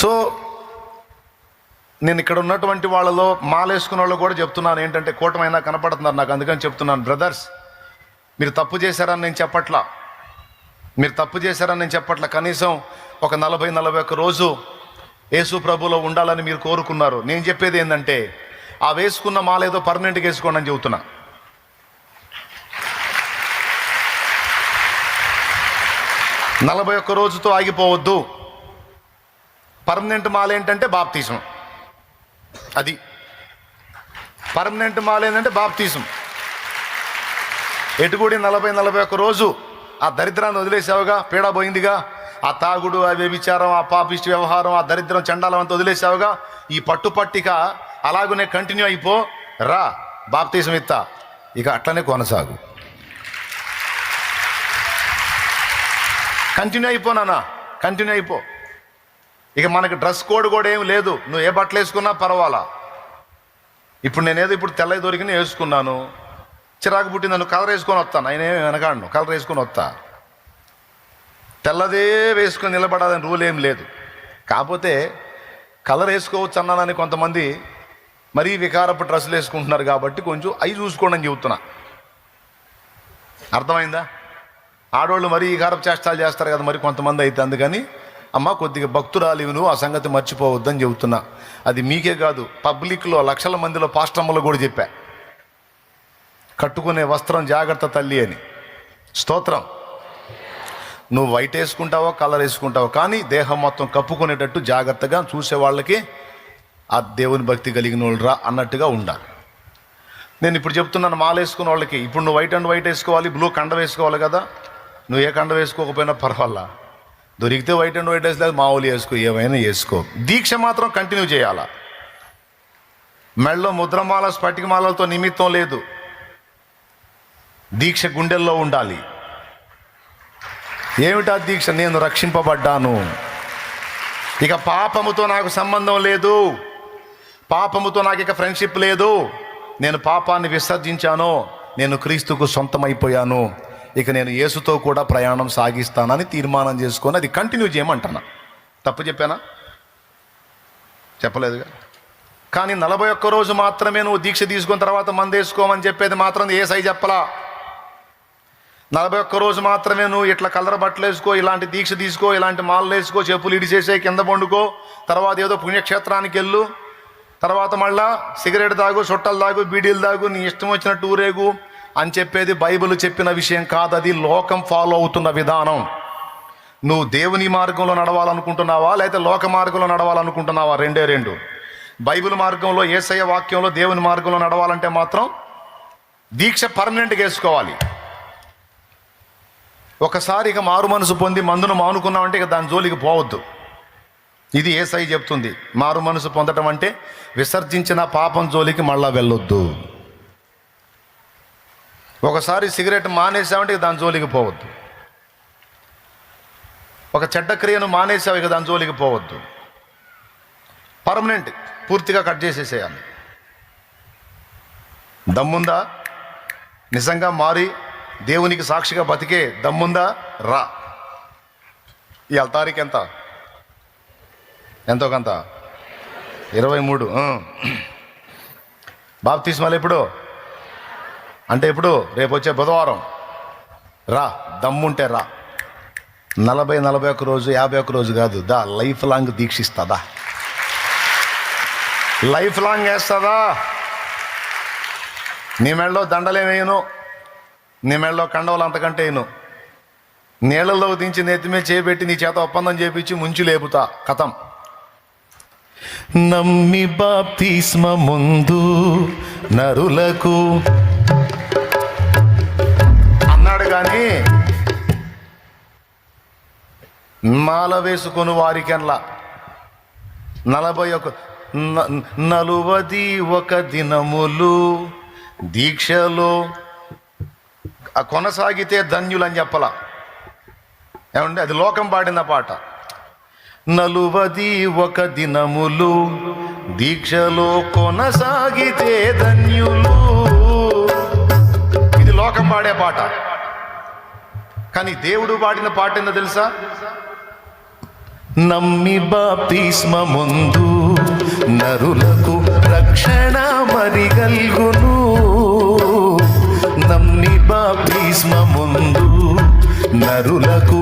So నేను ఇక్కడ ఉన్నటువంటి వాళ్ళలో మాలేసుకున్న వాళ్ళు కూడా చెప్తున్నాను. ఏంటంటే కూటమైనా కనపడుతున్నారు నాకు అందుకని చెప్తున్నాను. బ్రదర్స్ మీరు తప్పు చేశారని నేను చెప్పట్లా. మీరు తప్పు చేశారని నేను చెప్పట్లా. కనీసం ఒక నలభై నలభై ఒక్క రోజు యేసు ప్రభులో ఉండాలని మీరు కోరుకున్నారు. నేను చెప్పేది ఏంటంటే ఆ వేసుకున్న మాలేదో పర్మనెంట్గా వేసుకోండి అని చెబుతున్నా. నలభై ఒక్క రోజుతో ఆగిపోవద్దు. పర్మనెంట్ మాల ఏంటంటే బాప్తీసం. అది. పర్మనెంట్ మాల ఏంటంటే బాప్తీసం. ఎటుగుడి నలభై నలభై ఒక్క రోజు ఆ దరిద్రాన్ని వదిలేసావుగా పీడ పోయిందిగా. ఆ తాగుడు ఆ వ్యభిచారం ఆ పాపిష్టి వ్యవహారం ఆ దరిద్రం చండాలం అంతా వదిలేసావుగా. ఈ పట్టు పట్టిక అలాగనే కంటిన్యూ అయిపో రా బాప్తీసం ఇత్తా. ఇక అట్లనే కొనసాగు. కంటిన్యూ అయిపో కంటిన్యూ అయిపో. ఇక మనకి డ్రెస్ కోడ్ కూడా ఏం లేదు. నువ్వు ఏ బట్టలు వేసుకున్నా పర్వాలా? ఇప్పుడు నేనేదో ఇప్పుడు తెల్లవి దొరికిన వేసుకున్నాను. చిరాకు పుట్టింది నన్ను కలర్ వేసుకొని వస్తాను. ఆయన ఏమి వెనకాడను కలర్ వేసుకొని వస్తా. తెల్లదే వేసుకొని నిలబడాలని రూల్ ఏం లేదు. కాకపోతే కలర్ వేసుకోవచ్చు అన్నానని కొంతమంది మరీ వికారపు డ్రెస్సులు వేసుకుంటున్నారు కాబట్టి కొంచెం అవి చూసుకోండి అని చెబుతున్నా. అర్థమైందా? ఆడవాళ్ళు మరీ వికారపు చేష్టాలు చేస్తారు కదా మరి కొంతమంది అయితే అందుకని అమ్మ కొద్దిగా భక్తురాలు నువ్వు ఆ సంగతి మర్చిపోవద్దని చెబుతున్నా. అది మీకే కాదు పబ్లిక్లో లక్షల మందిలో పాస్టమ్మలో కూడా చెప్పా. కట్టుకునే వస్త్రం జాగ్రత్త తల్లి అని. స్తోత్రం. నువ్వు వైట్ వేసుకుంటావో కలర్ వేసుకుంటావో కానీ దేహం మొత్తం కప్పుకునేటట్టు జాగ్రత్తగా చూసే వాళ్ళకి ఆ దేవుని భక్తి కలిగిన వాళ్ళు రా అన్నట్టుగా ఉండాలి నేను ఇప్పుడు చెప్తున్నాను మాల వేసుకున్న వాళ్ళకి. ఇప్పుడు నువ్వు వైట్ అండ్ వైట్ వేసుకోవాలి బ్లూ కండ వేసుకోవాలి కదా. నువ్వు ఏ కండ వేసుకోకపోయినా పర్వాలా? దొరికితే వైట్ అండ్ వైట్ వేసలేదు మామూలు వేసుకో ఏమైనా వేసుకో. దీక్ష మాత్రం కంటిన్యూ చేయాలా? మెళ్ళలో ముద్రమాల స్ఫటికమాలతో నిమిత్తం లేదు. దీక్ష గుండెల్లో ఉండాలి. ఏమిటా దీక్ష? నేను రక్షింపబడ్డాను. ఇక పాపముతో నాకు సంబంధం లేదు. పాపముతో నాకు ఇక ఫ్రెండ్షిప్ లేదు. నేను పాపాన్ని విసర్జించాను. నేను క్రీస్తుకు సొంతమైపోయాను. ఇక నేను యేసుతో కూడా ప్రయాణం సాగిస్తానని తీర్మానం చేసుకొని అది కంటిన్యూ చేయమంటున్నా. తప్పు చెప్పానా? చెప్పలేదుగా. కానీ నలభై ఒక్క రోజు మాత్రమే నువ్వు దీక్ష తీసుకున్న తర్వాత మందేసుకోమని చెప్పేది మాత్రం ఏ సై చెప్పలా? నలభై ఒక్క రోజు మాత్రమే నువ్వు ఇట్లా కలర్ బట్టలు వేసుకో ఇలాంటి దీక్ష తీసుకో ఇలాంటి మాలలు వేసుకో చెప్పులు ఇడిచేసే కింద పండుకో తర్వాత ఏదో పుణ్యక్షేత్రానికి వెళ్ళు తర్వాత మళ్ళా సిగరెట్ తాగు చుట్టలు తాగు బీడీలు తాగు నీ ఇష్టం వచ్చిన టూరేగు అని చెప్పేది బైబిల్ చెప్పిన విషయం కాదు. అది లోకం ఫాలో అవుతున్న విధానం. నువ్వు దేవుని మార్గంలో నడవాలనుకుంటున్నావా? లేకపోతే లోక మార్గంలో నడవాలనుకుంటున్నావా? రెండే రెండు. బైబిల్ మార్గంలో ఏసయ వాక్యంలో దేవుని మార్గంలో నడవాలంటే మాత్రం దీక్ష పర్మనెంట్గా వేసుకోవాలి. ఒకసారి ఇక మారు మనసు పొంది మందును మానుకున్నామంటే ఇక దాని జోలికి పోవద్దు. ఇది ఏసై చెప్తుంది. మారు మనసు పొందటం అంటే విసర్జించిన పాపం జోలికి మళ్ళా వెళ్ళొద్దు. ఒకసారి సిగరెట్ మానేసామంటే ఇక దాని జోలికి పోవద్దు. ఒక చెడ్డ క్రియను మానేసావు ఇక దాని జోలికి పోవద్దు. పర్మనెంట్ పూర్తిగా కట్ చేసేసేయాలి. దమ్ముందా? నిజంగా మారి దేవునికి సాక్షిగా బతికే దమ్ముందా? రా. ఈ తారీఖు ఎంత? ఎంతో కొంత? ఇరవై మూడు బాప్తిస్మాలు ఎప్పుడు? అంటే ఇప్పుడు రేపు వచ్చే బుధవారం. రా దమ్ముంటే రా. నలభై నలభై ఒక్క రోజు యాభై ఒక్క రోజు కాదు. దా లైఫ్ లాంగ్ దీక్షిస్తుందా లైఫ్ లాంగ్ వేస్తుందా నీ మెడలో దండలేమేయను నీ మెళ్ళలో కండవలు అంతకంటే వేయను. నీళ్ళలో దించి నెత్తిమే చేపెట్టి నీ చేత ఒప్పందం చేపించి ముంచి లేపుతా. కథం. నమ్మి బాప్తిస్మ ముందు నరులకు మాల వేసుకొని వారికెన్లా. నలభై ఒక నలువది ఒక దినములు దీక్షలో. కొనసాగితే ధన్యులని చెప్పలా. ఏమంటే అది లోకం పాడిన పాట. నలువది ఒక దినములు దీక్షలో కొనసాగితే ధన్యులు. ఇది లోకం పాడే పాట. కానీ దేవుడు పాడిన పాట ఏందో తెలుసా? నమ్మి బాప్తిస్మ ముందు నరులకు రక్షణ మరిగల్గును. నమ్మి బాప్తిస్మ ముందు నరులకు